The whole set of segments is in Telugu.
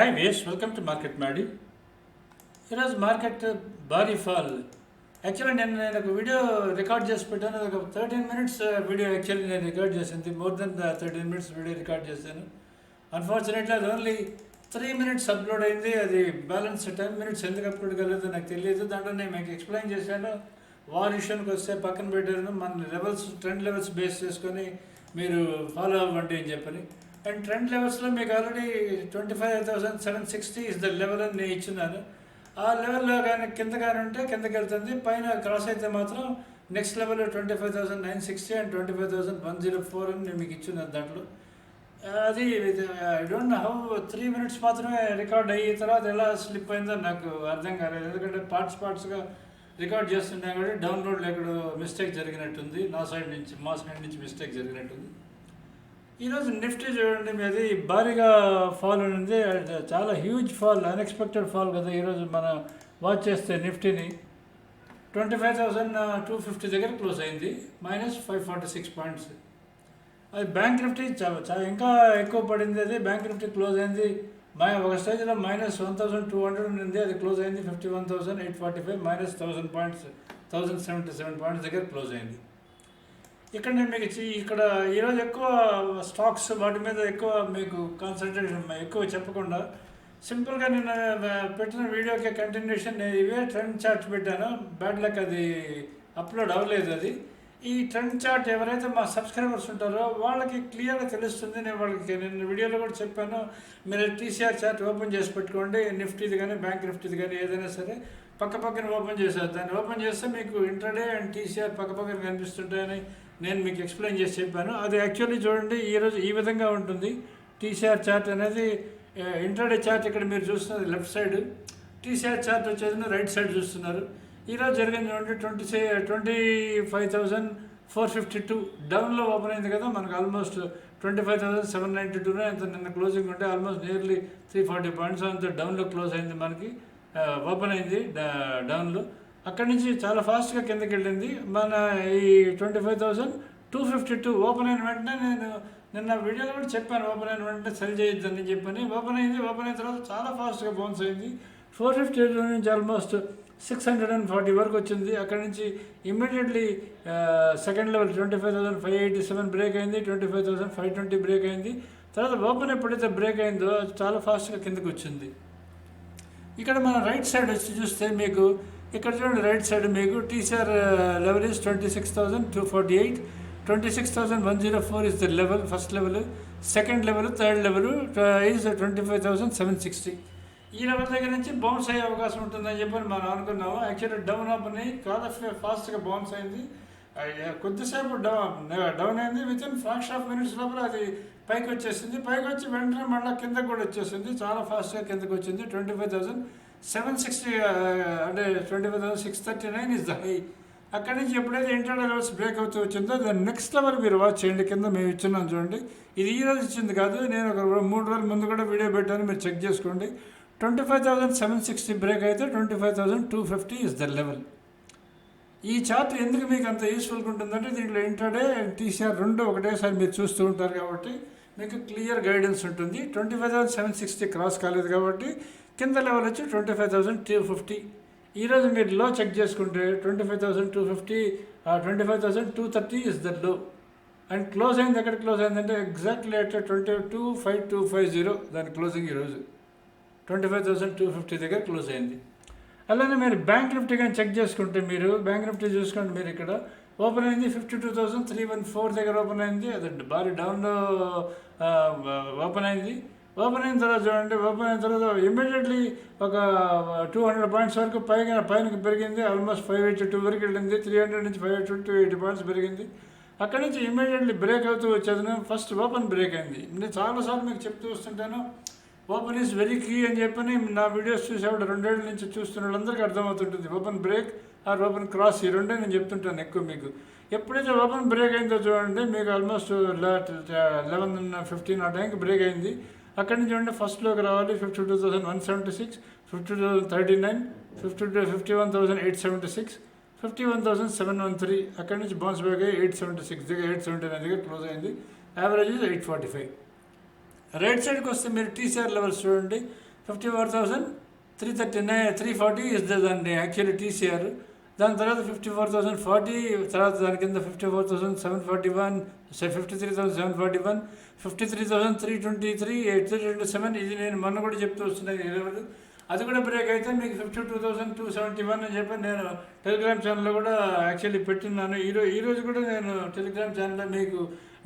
హాయ్ వేస్ వెల్కమ్ టు మార్కెట్ మాడి ఈరోజు మార్కెట్ భారీ ఫాల్ యాక్చువల్లీ నేను నేను ఒక వీడియో రికార్డ్ చేసి పెట్టాను. ఒక థర్టీన్ మినిట్స్ వీడియో యాక్చువల్లీ నేను రికార్డ్ చేసింది. More than thirteen minutes video record చేశాను. అన్ఫార్చునేట్లీ అది ఓన్లీ త్రీ మినిట్స్ అప్లోడ్ అయింది. అది బ్యాలెన్స్ టెన్ మినిట్స్ ఎందుకు అప్లోడ్ కాలేదో నాకు తెలియదు. దాంట్లో నేను మీకు ఎక్స్ప్లెయిన్ చేశాను. వార్ విషయానికి వస్తే పక్కన పెట్టాను. మన లెవెల్స్ ట్రెండ్ లెవెల్స్ బేస్ చేసుకొని మీరు ఫాలో అవ్వండి అని చెప్పని. అండ్ ట్రెండ్ లెవెల్స్లో మీకు already twenty five thousand seven sixty is the level అని నేను ఇచ్చినాను ఆ లెవెల్లో కానీ కింద కానీ ఉంటే కిందకి వెళ్తుంది. పైన క్రాస్ అయితే మాత్రం next level twenty five thousand nine sixty and twenty five thousand one zero four అని నేను మీకు ఇచ్చినాను దాంట్లో. అది I don't how three minutes మాత్రమే రికార్డ్ అయ్యి తర్వాత ఎలా స్లిప్ అయిందో నాకు అర్థం కాలేదు. ఎందుకంటే పార్ట్స్ పార్ట్స్గా రికార్డ్ చేస్తున్నా కాబట్టి డౌన్లోడ్లో ఎక్కడో మిస్టేక్ జరిగినట్టుంది. నా సైడ్ నుంచి మా సైడ్ నుంచి మిస్టేక్ జరిగినట్టుంది. ఈరోజు నిఫ్టీ చూడండి మీది. భారీగా ఫాల్ ఉంది చాలా హ్యూజ్ ఫాల్ అన్ఎక్స్పెక్టెడ్ ఫాల్ కదా ఈరోజు మన వాచ్ చేస్తే నిఫ్టీని. Twenty five thousand two fifty దగ్గర క్లోజ్ అయింది. Minus five forty six points అది బ్యాంక్ నిఫ్టీ చాలా ఇంకా ఎక్కువ పడింది అది. బ్యాంక్ నిఫ్టీ క్లోజ్ అయింది. మై ఒక స్టేజ్లో minus one thousand two hundred ఉంది అది క్లోజ్ అయింది. Fifty one thousand eight forty five minus thousand points thousand seventy seven points దగ్గర క్లోజ్ అయింది. ఇక్కడ నేను మీకు ఇక్కడ ఈరోజు ఎక్కువ స్టాక్స్ వాటి మీద ఎక్కువ మీకు కాన్సన్ట్రేషన్ ఎక్కువ చెప్పకుండా సింపుల్గా నేను పెట్టిన వీడియోకి కంటిన్యూషన్ నేను ఇవే ట్రెండ్ చార్ట్ పెట్టాను. బ్యాడ్ లక్ అది అప్లోడ్ అవ్వలేదు అది. ఈ ట్రెండ్ చార్ట్ ఎవరైతే మా సబ్స్క్రైబర్స్ ఉంటారో వాళ్ళకి క్లియర్గా తెలుస్తుంది. నేను వాళ్ళకి నేను వీడియోలో కూడా చెప్పాను. మీరు టీసీఆర్ చార్ట్ ఓపెన్ చేసి పెట్టుకోండి. నిఫ్టీది కానీ బ్యాంక్ నిఫ్టీది కానీ ఏదైనా సరే పక్క పక్కన ఓపెన్ చేశారు దాన్ని ఓపెన్ చేస్తే మీకు ఇంటర్డే అండ్ టీసీఆర్ పక్క పక్కన కనిపిస్తుంటాయని నేను మీకు ఎక్స్ప్లెయిన్ చేసి చెప్పాను. అది యాక్చువల్లీ చూడండి ఈరోజు ఈ విధంగా ఉంటుంది. టీసీఆర్ చార్ట్ అనేది ఇంటర్డే చార్ట్ ఇక్కడ మీరు చూస్తున్నది లెఫ్ట్ సైడ్ టీసీఆర్ చార్ట్ వచ్చేసి రైట్ సైడ్ చూస్తున్నారు. ఈరోజు జరిగింది చూడండి twenty twenty five thousand four fifty two డౌన్లో ఓపెన్ అయింది కదా మనకు almost twenty five thousand seven ninety టూనే అంత నిన్న క్లోజింగ్ ఉంటే almost nearly three forty points అంత డౌన్లో క్లోజ్ అయింది మనకి. ఓపెన్ అయింది డ- డౌన్లో. అక్కడి నుంచి చాలా ఫాస్ట్గా కిందకి వెళ్ళింది. మన ఈ twenty five thousand two fifty two open అయిన వెంటనే నేను నిన్న వీడియోలో కూడా చెప్పాను ఓపెన్ అయిన వెంటనే సెల్ చేయొద్దని చెప్పని. ఓపెన్ అయింది ఓపెన్ అయిన తర్వాత చాలా ఫాస్ట్గా బౌన్స్ అయింది. ఫోర్ ఫిఫ్టీ నుంచి almost six hundred and forty వరకు వచ్చింది. అక్కడి నుంచి immediately second level twenty five thousand five eighty seven break అయింది twenty five thousand five twenty break అయింది. తర్వాత ఓపెన్ ఎప్పుడైతే బ్రేక్ అయిందో చాలా ఫాస్ట్గా కిందకి వచ్చింది. ఇక్కడ మన రైట్ సైడ్ వచ్చి చూస్తే మీకు ఇక్కడ చూడండి రైట్ సైడ్ మీకు TCR level is twenty six thousand two forty eight twenty six thousand one zero four is the level first level second level third level is twenty five thousand seven sixty ఈ లెవెల్ దగ్గర నుంచి బౌన్స్ అయ్యే అవకాశం ఉంటుందని చెప్పి మనం అనుకున్నాము. యాక్చువల్లీ డౌన్ అప్ అని కాదు ఫాస్ట్గా బౌన్స్ అయింది. కొద్దిసేపు డౌన్ డౌన్ అయింది. With in fraction of minutes లోపల అది పైకి వచ్చేసింది పైకి వచ్చి వెంటనే మళ్ళీ కిందకు కూడా వచ్చేసింది. చాలా ఫాస్ట్గా కిందకు వచ్చింది. Twenty five thousand seven sixty అంటే twenty five thousand six thirty nine is the high అక్కడి నుంచి ఎప్పుడైతే ఇంటర్నల్ లెవెల్స్ బ్రేక్ అవుతూ వచ్చిందో దాని నెక్స్ట్ లెవెల్ మీరు వాచ్ చేయండి. కింద మేము ఇచ్చున్నాం చూడండి. ఇది ఈ రోజు ఇచ్చింది కాదు. నేను ఒక మూడు రోజుల ముందు కూడా వీడియో పెట్టాను. మీరు చెక్ చేసుకోండి. Twenty five thousand seven sixty break అయితే twenty five thousand two fifty is the level ఈ చార్ట్ ఎందుకు మీకు అంత యూస్ఫుల్గా ఉంటుందంటే దీంట్లో ఇంటర్డే టీసీఆర్ రెండు ఒకటేసారి మీరు చూస్తూ ఉంటారు కాబట్టి. మీకు క్లియర్ గైడెన్స్ ఉంటుంది. Twenty five thousand seven sixty cross కాలేదు కాబట్టి కింద లెవెల్ వచ్చి twenty five thousand two fifty. ఈరోజు మీరు లో చెక్ చేసుకుంటే twenty five thousand two fifty twenty five thousand two thirty is the low and close అయింది ఎక్కడ క్లోజ్ అయిందంటే exactly at twenty two five two five zero దాని క్లోజింగ్ ఈరోజు twenty five thousand two fifty దగ్గర క్లోజ్ అయింది. అలానే మీరు బ్యాంక్ నిఫ్టీ కానీ చెక్ చేసుకుంటే మీరు బ్యాంక్ నిఫ్టీ చూసుకోండి మీరు ఇక్కడ. ఓపెన్ అయింది fifty two thousand three one four దగ్గర ఓపెన్ అయింది అది భారీ డౌన్లో ఓపెన్ అయింది ఓపెన్ అయిన తర్వాత చూడండి ఓపెన్ అయిన తర్వాత ఇమ్మీడియట్లీ ఒక టూ హండ్రెడ్ పాయింట్స్ వరకు పైగా పైన పెరిగింది. ఆల్మోస్ట్ ఫైవ్ ఎయిటీ టూ వరకు వెళ్ళింది. త్రీ హండ్రెడ్ నుంచి five eighty two eighty points పెరిగింది. అక్కడి నుంచి ఇమ్మీడియట్లీ బ్రేక్ అవుతూ వచ్చేది. ఫస్ట్ ఓపెన్ బ్రేక్ అయింది. నేను చాలాసార్లు మీకు చెప్తూ వస్తుంటాను ఓపెన్ ఈజ్ వెరీ కీ అని చెప్పని నా వీడియోస్ చూసేవాడు రెండేళ్ళ నుంచి చూస్తున్న వాళ్ళందరికీ అర్థమవుతుంటుంది. Open break or open cross ఈ రెండే నేను చెప్తుంటాను ఎక్కువ మీకు. ఎప్పుడైతే ఓపెన్ బ్రేక్ అయిందో చూడండి మీకు ఆల్మోస్ట్ లెవెన్ ఫిఫ్టీన్ ఆ టైంకి బ్రేక్ అయింది. అక్కడి నుంచి చూడండి ఫస్ట్లోకి రావాలి fifty two thousand one seventy six fifty two thousand thirty nine fifty two fifty one thousand eight seventy six fifty one thousand seven one three అక్కడి నుంచి బౌన్స్ బ్యాక్ అయ్యి ఎయిట్ సెవెంటీ సిక్స్ దగ్గర ఎయిట్ సెవెంటీ నైన్ దగ్గర క్లోజ్ అయింది. Average eight forty five right సైడ్కి వస్తే మీరు టీసీఆర్ లెవెల్స్ చూడండి. Fifty four thousand three thirty nine three forty is దాన్ని యాక్చువల్లీ టీసీఆర్. దాని తర్వాత ఫిఫ్టీ ఫోర్ థౌసండ్ ఫార్టీ తర్వాత దాని కింద fifty four thousand seven forty one fifty three thousand seven forty one fifty three thousand three twenty three eight three twenty seven ఇది నేను మొన్న కూడా చెప్తూ వస్తున్నాయి ఈ లెవెల్ అది కూడా బ్రేక్ అయితే మీకు fifty two thousand two seventy one అని చెప్పి నేను టెలిగ్రామ్ ఛానల్లో కూడా యాక్చువల్లీ పెట్టున్నాను. ఈరోజు ఈరోజు కూడా నేను టెలిగ్రామ్ ఛానల్లో మీకు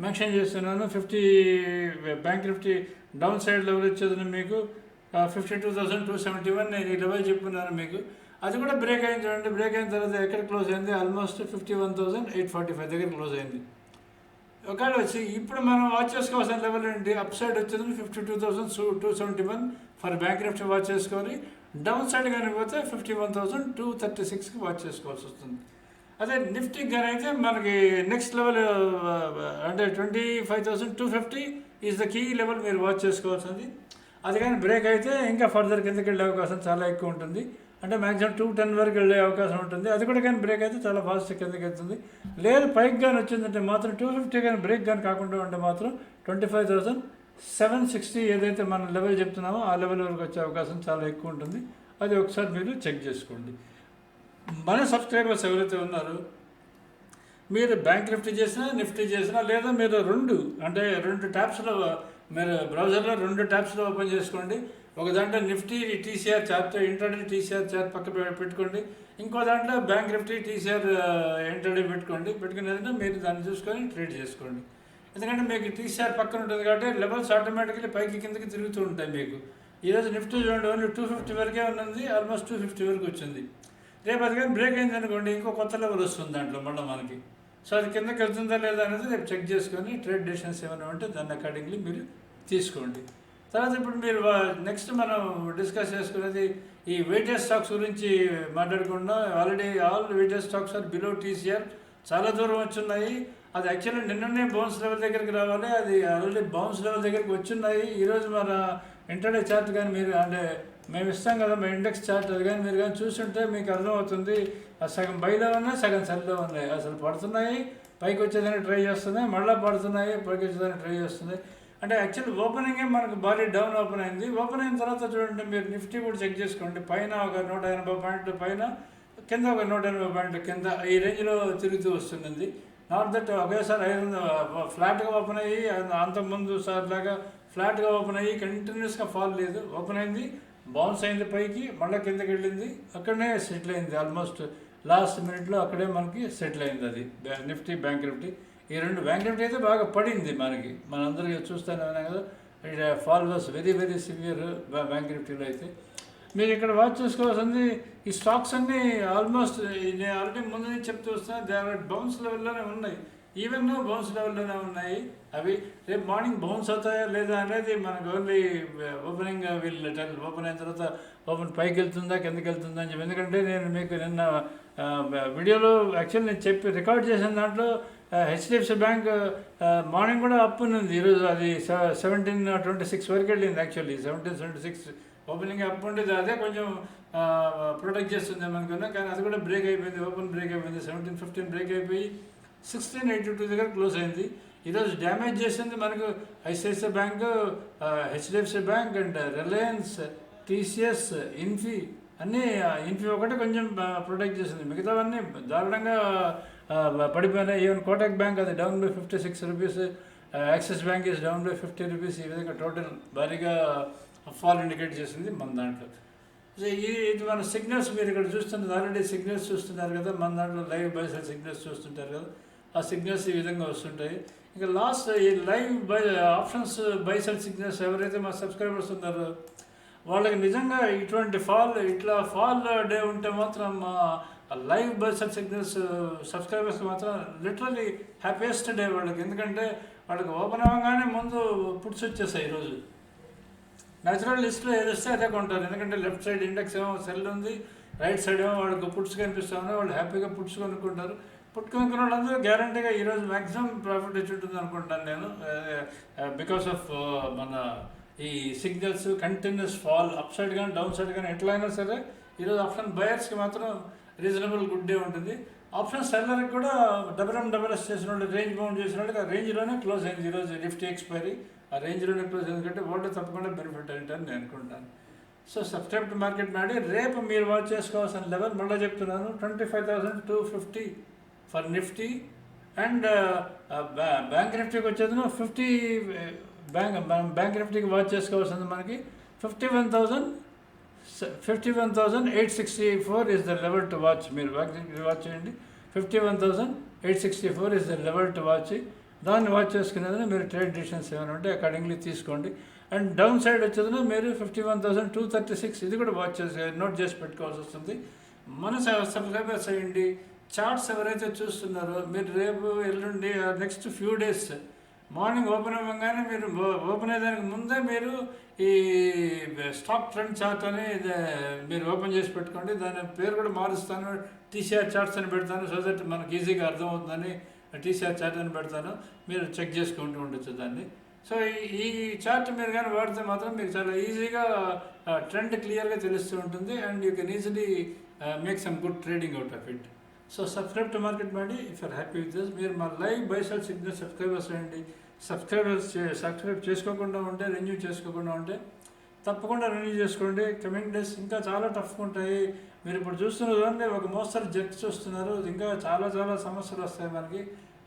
మెన్షన్ చేస్తున్నాను. Fifty bank Nifty down side level వచ్చేది మీకు. Fifty two thousand two seventy one నేను ఈ లెవెల్ చెప్పున్నాను మీకు. అది కూడా బ్రేక్ అయింది చూడండి. బ్రేక్ అయిన తర్వాత ఎక్కడ క్లోజ్ అయింది? Almost fifty one thousand eight forty five దగ్గర క్లోజ్ అయింది. ఒకవేళ వచ్చి ఇప్పుడు మనం వాచ్ చేసుకోవాల్సిన లెవెల్ ఏంటి? అప్ సైడ్ వచ్చేది fifty two thousand two seventy one for bank Nifty watch చేసుకోవాలి డౌన్ సైడ్ కానీ పోతే fifty one thousand two thirty సిక్స్కి వాచ్ చేసుకోవాల్సి వస్తుంది. అదే నిఫ్టీ కానీ అయితే మనకి నెక్స్ట్ లెవెల్ అంటే twenty five thousand two fifty is the key level మీరు వాచ్ చేసుకోవాల్సింది. అది కానీ బ్రేక్ అయితే ఇంకా ఫర్దర్ కిందకి వెళ్ళే అవకాశం చాలా ఎక్కువ ఉంటుంది. అంటే మ్యాక్సిమం టూ టెన్ వరకు వెళ్ళే అవకాశం ఉంటుంది. అది కూడా కానీ బ్రేక్ అయితే చాలా ఫాస్ట్ కిందకి వెళ్తుంది. లేదు పైకి కానీ వచ్చిందంటే మాత్రం టూ ఫిఫ్టీ కానీ బ్రేక్ కానీ కాకుండా ఉంటే మాత్రం twenty five thousand seven sixty ఏదైతే మనం లెవెల్ చెప్తున్నామో ఆ లెవెల్ వరకు వచ్చే అవకాశం చాలా ఎక్కువ ఉంటుంది. అది ఒకసారి మీరు చెక్ చేసుకోండి. మన సబ్స్క్రైబర్స్ ఎవరైతే ఉన్నారో మీరు బ్యాంక్ నిఫ్టీ చేసినా నిఫ్టీ చేసినా లేదా మీరు రెండు అంటే రెండు ట్యాబ్స్లో మీరు బ్రౌజర్లో రెండు ట్యాబ్స్లో ఓపెన్ చేసుకోండి. ఒక దాంట్లో Nifty TCR chart intraday TCR chart పక్క పెట్టుకోండి. ఇంకో దాంట్లో బ్యాంక్ నిఫ్టీ టీసీఆర్ ఇంటర్డే పెట్టుకోండి. పెట్టుకునేదంటే మీరు దాన్ని చూసుకొని ట్రేడ్ చేసుకోండి. ఎందుకంటే మీకు టీసీఆర్ పక్కన ఉంటుంది కాబట్టి లెవెల్స్ ఆటోమేటిక్లీ పైకి కిందకి తిరుగుతూ ఉంటాయి మీకు. ఈరోజు నిఫ్టీ చూడండి ఓన్లీ టూ ఫిఫ్టీ వరకే ఉన్నది ఆల్మోస్ట్ టూ ఫిఫ్టీ వరకు వచ్చింది. రేపు అది కానీ బ్రేక్ అయింది అనుకోండి ఇంకో కొత్త లెవెల్ వస్తుంది దాంట్లో మళ్ళీ మనకి. సో అది కిందకి వెళ్తుందా లేదా అనేది రేపు చెక్ చేసుకొని ట్రేడ్ డెసిషన్స్ ఏమైనా ఉంటే దాన్ని అకార్డింగ్లీ మీరు తీసుకోండి. తర్వాత ఇప్పుడు మీరు నెక్స్ట్ మనం డిస్కస్ చేసుకునేది ఈ వెయిటేజ్ స్టాక్స్ గురించి మాట్లాడకుండా already all weightage stocks are below TCR చాలా దూరం వచ్చున్నాయి. అది యాక్చువల్లీ నిన్ననే బౌన్స్ లెవెల్ దగ్గరికి రావాలి అది ఆల్రెడీ బౌన్స్ లెవెల్ దగ్గరికి వచ్చున్నాయి ఈరోజు మన ఇంటర్డే చార్ట్ కానీ మీరు అంటే మేము ఇస్తాం కదా మా ఇండెక్స్ చార్ట్ అది కానీ మీరు కానీ చూస్తుంటే మీకు అర్థమవుతుంది. ఆ సగం బయలో ఉన్నాయి సగం సెల్లో ఉన్నాయి. అసలు పడుతున్నాయి పైకి వచ్చేదానికి ట్రై చేస్తున్నాయి మళ్ళీ పడుతున్నాయి పైకి వచ్చేదానికి ట్రై చేస్తున్నాయి. అంటే యాక్చువల్ ఓపెనింగే మనకు భారీ డౌన్ ఓపెన్ అయింది. ఓపెన్ అయిన తర్వాత చూడండి మీరు నిఫ్టీ కూడా చెక్ చేసుకోండి. పైన ఒక నూట ఎనభై పాయింట్లు పైన కింద ఒక నూట ఎనభై పాయింట్ల కింద ఈ రేంజ్లో తిరుగుతూ వస్తుంది నాట్ దట్ ఒకేసారి ఐదు ఫ్లాట్గా ఓపెన్ అయ్యి అంతకుముందు సార్ లాగా ఫ్లాట్గా ఓపెన్ అయ్యి కంటిన్యూస్గా ఫాల్ లేదు. ఓపెన్ అయింది బౌన్స్ అయింది పైకి మళ్ళీ కిందకి వెళ్ళింది అక్కడనే సెటిల్ అయింది. ఆల్మోస్ట్ లాస్ట్ మినిట్లో అక్కడే మనకి సెటిల్ అయింది అది. బ్యా- నిఫ్టీ బ్యాంక్ నిఫ్టీ ఈ రెండు బ్యాంక్ నిఫ్టీ అయితే బాగా పడింది మనకి. మనందరికీ చూస్తానే కదా fall was very very severe bank నిఫ్టీలో అయితే. మీరు ఇక్కడ వాచ్ చూసుకోవాల్సింది ఈ స్టాక్స్ అన్నీ ఆల్మోస్ట్ నేను ఆల్రెడీ ముందు నుంచి చెప్తూ వస్తున్నా దే ఆర్ బౌన్స్ లెవెల్లోనే ఉన్నాయి. ఈవెన్ బౌన్స్ లెవెల్లోనే ఉన్నాయి అవి రేపు మార్నింగ్ బౌన్స్ అవుతాయా లేదా అనేది మనకు ఓన్లీ ఓపెనింగ్ వీళ్ళు ఓపెన్ అయిన తర్వాత ఓపెన్ పైకి వెళ్తుందా కిందకి వెళ్తుందా అని చెప్పి. ఎందుకంటే నేను మీకు నిన్న వీడియోలో యాక్చువల్ నేను చెప్పి రికార్డ్ చేసిన దాంట్లో హెచ్డిఎఫ్సి బ్యాంక్ మార్నింగ్ కూడా అప్ ఉంది. ఈరోజు అది సెవెంటీన్ ట్వంటీ సిక్స్ వరకు వెళ్ళింది actually seventeen seventy six opening up ఉండేది అదే కొంచెం ప్రొటెక్ట్ చేస్తుంది అనుకున్నా కానీ అది కూడా బ్రేక్ అయిపోయింది ఓపెన్ బ్రేక్ అయిపోయింది. సెవెంటీన్ ఫిఫ్టీన్ బ్రేక్ అయిపోయి సిక్స్టీన్ ఎయిటీ టూ దగ్గర క్లోజ్ అయింది. ఈరోజు డ్యామేజ్ చేసింది మనకు ICICI bank HDFC bank and Reliance TCS Infy అన్నీ ఇన్ఫీ ఒకటి కొంచెం ప్రొటెక్ట్ చేసింది. మిగతావన్నీ దారుణంగా పడిపోయినాయి. ఈవెన్ కోటక్ బ్యాంక్ అది down by fifty six rupees Axis bank is down by fifty rupees. ఈ విధంగా టోటల్ భారీగా ఫాల్ ఇండికేట్ చేసింది మన దాంట్లో సో ఈ ఇది మన సిగ్నల్స్ మీరు ఇక్కడ చూస్తున్నారు ఆల్రెడీ సిగ్నల్స్ చూస్తున్నారు కదా మన దాంట్లో లైవ్ బైసల్ సిగ్నల్స్ చూస్తుంటారు కదా ఆ సిగ్నల్స్ ఈ విధంగా వస్తుంటాయి. ఇంకా లాస్ట్ ఈ live buy options buy sell signals ఎవరైతే మా సబ్స్క్రైబర్స్ ఉన్నారో వాళ్ళకి నిజంగా ఇటువంటి ఫాల్ ఇట్లా ఫాల్ డే ఉంటే మాత్రం live buy sell signals subscribers మాత్రం లిటరలీ హ్యాపీయెస్ట్ డే వాళ్ళకి. ఎందుకంటే వాళ్ళకి ఓపెన్ అవ్వగానే ముందు పుట్స్ వచ్చేసాయి ఈరోజు న్యాచురల్ లిస్ట్లో ఏది వస్తే అదే కొంటారు. ఎందుకంటే లెఫ్ట్ సైడ్ ఇండెక్స్ ఏమో సెల్ ఉంది రైట్ సైడ్ ఏమో వాళ్ళకి పుట్స్ కనిపిస్తా ఉన్నాయి వాళ్ళు హ్యాపీగా పుట్స్ కొనుక్కుంటారు. పుట్ కొనుక్కున్న వాళ్ళందరూ గ్యారంటీగా ఈరోజు మ్యాక్సిమం ప్రాఫిట్ వచ్చి ఉంటుంది అనుకుంటాను నేను. బికాస్ ఆఫ్ మన ఈ signals continuous fall up side కానీ డౌన్ సైడ్ కానీ ఎట్లయినా సరే ఈరోజు ఆప్షన్ బయర్స్కి మాత్రం రీజనబుల్ గుడ్ డే ఉంటుంది. ఆప్షన్ సెల్లర్కి కూడా డబల్ ఎం డబల్ ఎస్ చేసిన వాళ్ళు రేంజ్ బౌండ్ చేసిన వాళ్ళకి ఆ రేంజ్లోనే క్లోజ్ అయింది. ఈరోజు నిఫ్టీ ఎక్స్పైరీ ఆ రేంజ్లో క్లోజ్ అయింది కాబట్టి వాళ్ళు తప్పకుండా బెనిఫిట్ అయిందని నేను అనుకుంటాను. సో సబ్స్క్రైబ్ మార్కెట్ నాడి రేపు మీరు వాచ్ చేసుకోవాల్సిన లెవెల్ మళ్ళీ చెప్తున్నాను. Twenty five thousand two fifty for Nifty and bank నిఫ్టీకి వచ్చేది ఫిఫ్టీ బ్యాంక్ బ్యాంక్ నిఫ్టీకి వాచ్ చేసుకోవాల్సింది మనకి fifty one thousand fifty one thousand eight sixty four is the level to watch మీరు బ్యాంక్ నిఫ్టీ వాచ్ చేయండి. Fifty one thousand eight sixty four is the level to watch దాన్ని వాచ్ చేసుకునేది మీరు ట్రేడ్ డిసిషన్స్ ఏమైనా ఉంటే అకార్డింగ్లీ తీసుకోండి. అండ్ డౌన్ సైడ్ వచ్చేది మీరు fifty one thousand two thirty six ఇది కూడా వాచ్ చేసి నోట్ చేసి పెట్టుకోవాల్సి వస్తుంది. మన సబ్స్క్రైబర్స్ అయ్యండి చార్ట్స్ ఎవరైతే చూస్తున్నారో మీరు రేపు ఎల్లుండి next few days morning open అవ్వగానే మీరు ఓపెన్ అయ్యేదానికి ముందే మీరు ఈ స్టాక్ ట్రెండ్ చార్ట్ అని మీరు ఓపెన్ చేసి పెట్టుకోండి. దాని పేరు కూడా మారుస్తాను. టీసీఆర్ చార్ట్స్ అని పెడతాను సో దట్ మనకి ఈజీగా అర్థమవుతుందని టీసీఆర్ చార్ట్ అని పెడతాను. మీరు చెక్ చేసుకుంటూ ఉండొచ్చు దాన్ని. సో ఈ- ఈ చార్ట్ మీరు కానీ వాడితే మాత్రం మీకు చాలా ఈజీగా ట్రెండ్ క్లియర్గా తెలుస్తూ ఉంటుంది and you can easily make some good trading out of it so subscribe to market Mandi if are happy with this మీరు మా live buy sell signal subscribers అయ్యండి సబ్స్క్రైబర్స్ సబ్స్క్రైబ్ చేసుకోకుండా ఉంటే రెన్యూ చేసుకోకుండా ఉంటే తప్పకుండా రెన్యూ చేసుకోండి. కమింగ్ డేస్ ఇంకా చాలా టఫ్గా ఉంటాయి. మీరు ఇప్పుడు చూస్తున్న చూడండి ఒక మోస్తరు జెట్ చూస్తున్నారు. ఇంకా చాలా చాలా సమస్యలు వస్తాయి మనకి.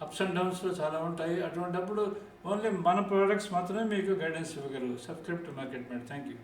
అప్స్ అండ్ డౌన్స్ చాలా ఉంటాయి. అటువంటప్పుడు ఓన్లీ మన ప్రోడక్ట్స్ మాత్రమే మీకు గైడెన్స్ ఇవ్వగలరు. Subscribe to market madam thank you